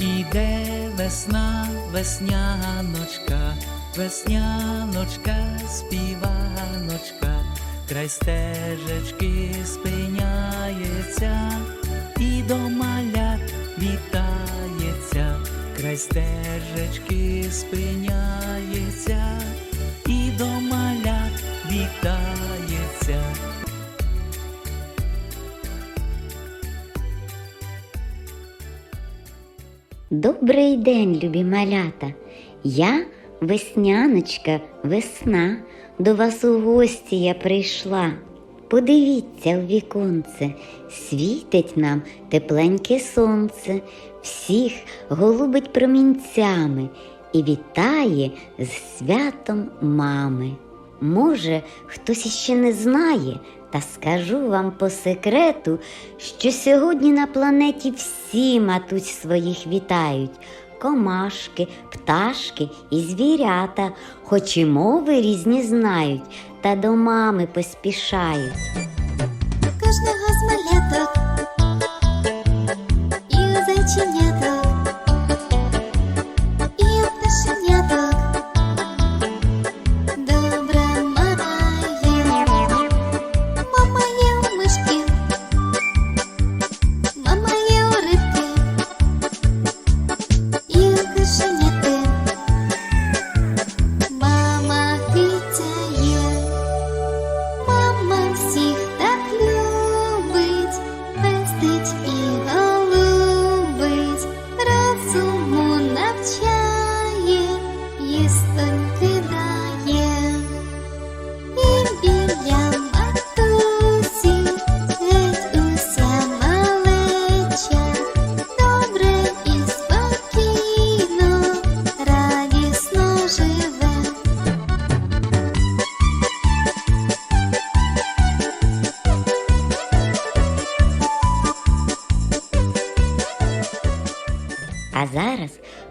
Іде весна, весняночка, весняночка, співаночка, край стежечки спиняється і до малят вітається, край стежечки спиняється і до малят вітається. Добрий день, любі малята. Я весняночка, весна. До вас у гості я прийшла. Подивіться в віконце, світить нам тепленьке сонце, всіх голубить промінцями і вітає з святом мами. Може, хтось іще не знає, та скажу вам по секрету, що сьогодні на планеті всі матусь своїх вітають. Комашки, пташки і звірята, хоч і мови різні знають, та до мами поспішають.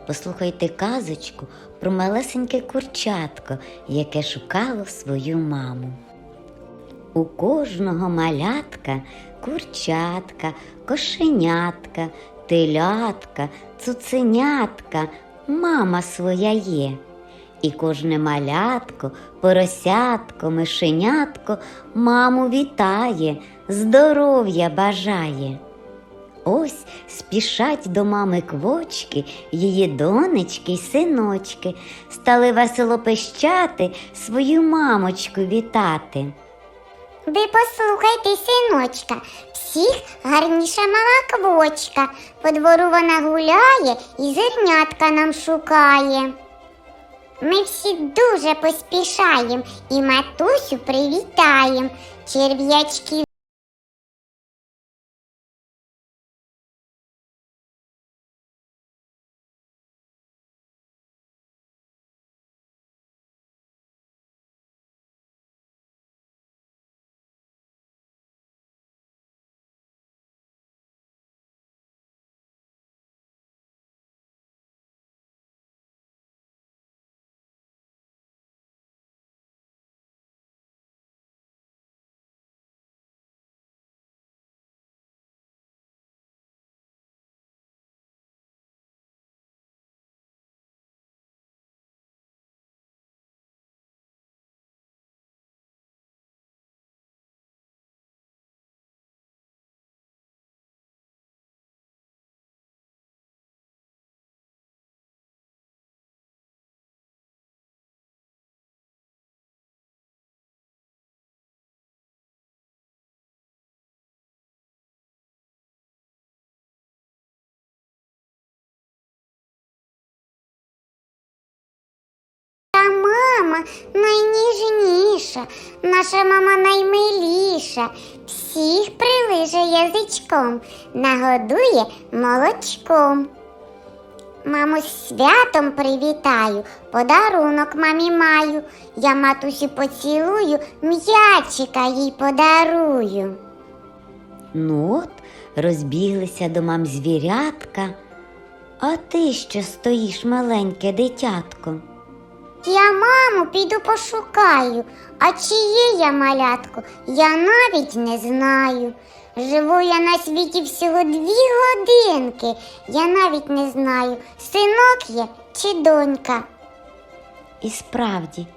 Послухайте казочку про малесеньке курчатко, яке шукало свою маму. У кожного малятка курчатка, кошенятка, телятка, цуценятка, мама своя є. І кожне малятко, поросятко, мишенятко маму вітає, здоров'я бажає. Ось спішать до мами квочки, її донечки й синочки, стали весело пищати, свою мамочку вітати. Ви послухайте, синочка, всіх гарніша мала квочка. По двору вона гуляє і зернятка нам шукає. Ми всі дуже поспішаєм і матусю привітаєм. Черв'ячки мама найніжніша, наша мама наймиліша, всіх прилиже язичком, нагодує молочком. Маму святом привітаю, подарунок мамі маю. Я матусі поцілую, м'ячика їй подарую. Ну от розбіглися до мам звірятка. А ти що стоїш, маленьке дитятко? Я маму піду пошукаю, а чи є я малятко, я навіть не знаю. Живу я на світі всього дві годинки. Я навіть не знаю, синок є чи донька. І справді,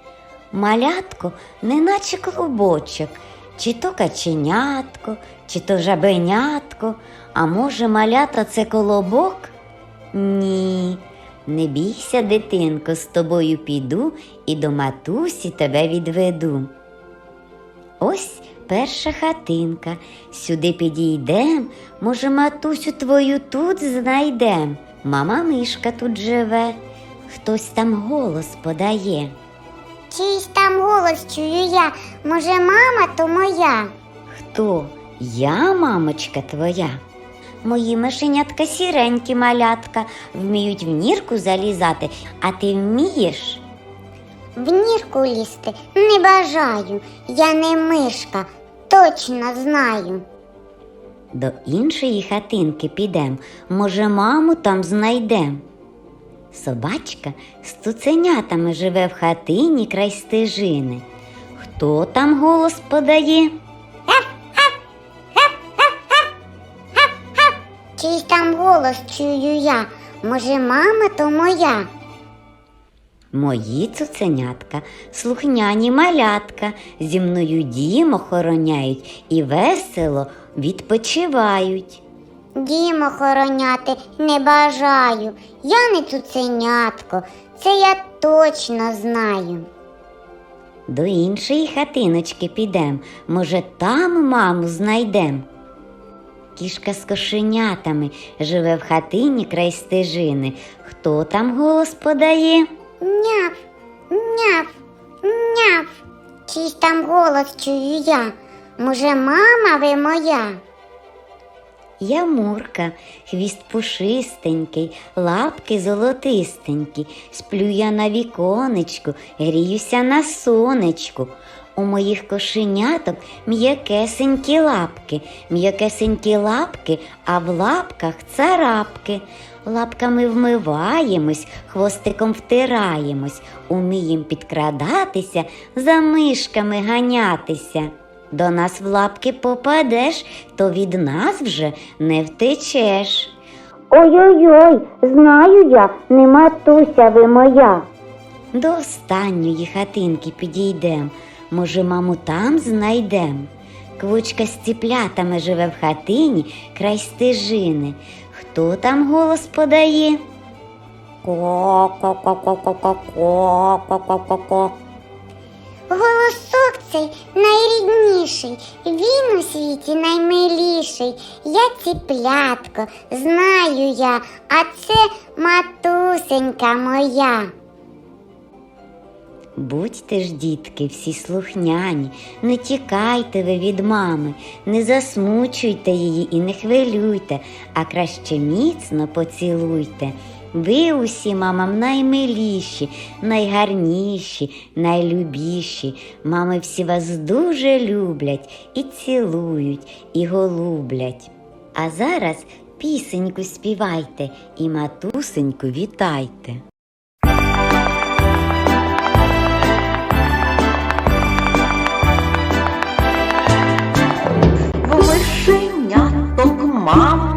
малятко неначе клубочок, чи то каченятко, чи то жабенятко, а може малята це колобок? Ні, не бійся, дитинко, з тобою піду і до матусі тебе відведу. Ось перша хатинка. Сюди підійдем, може, матусю твою тут знайдем. Мама мишка тут живе, хтось там голос подає. Чийсь там голос чую я. Може, мама то моя. Хто? Я, мамочка твоя. Мої мишенятка сіренькі малятка, вміють в нірку залізати, а ти вмієш? В нірку лізти не бажаю. Я не мишка, точно знаю. До іншої хатинки підем, може, маму там знайдем. Собачка з цуценятами живе в хатині край стежини. Хто там голос подає? Чийсь там голос чую я. Може, мама то моя. Мої цуценятка, слухняні малятка, зі мною дім охороняють і весело відпочивають. Дім охороняти не бажаю. Я не цуценятко, це я точно знаю. До іншої хатиночки підем, може, там маму знайдем. Кішка з кошенятами живе в хатині край стежини. Хто там голос подає? Няв, няв, няв. Чийсь там голос чую я. Може, мама ви моя? Я Мурка, хвіст пушистенький, лапки золотистенькі, сплю я на віконечку, гріюся на сонечку. У моїх кошеняток м'якесенькі лапки, м'якесенькі лапки, а в лапках царапки. Лапками вмиваємось, хвостиком втираємось, умієм підкрадатися, за мишками ганятися. До нас в лапки попадеш, то від нас вже не втечеш. Ой-ой-ой, знаю я, не матуся ви моя. До останньої хатинки підійдем, може, маму там знайдем. Квочка з ціплятами живе в хатині край стежини. Хто там голос подає? Ко-ко-ко-ко-ко-ко-ко-ко-ко. Голосок цей найрідніший, він у світі наймиліший. Я ціплятко, знаю я, а це матусенька моя. Будьте ж, дітки, всі слухняні, не тікайте ви від мами, не засмучуйте її і не хвилюйте, а краще міцно поцілуйте. Ви усі мамам наймиліші, найгарніші, найлюбіші. Мами всі вас дуже люблять і цілують, і голублять. А зараз пісеньку співайте і матусеньку вітайте. 啊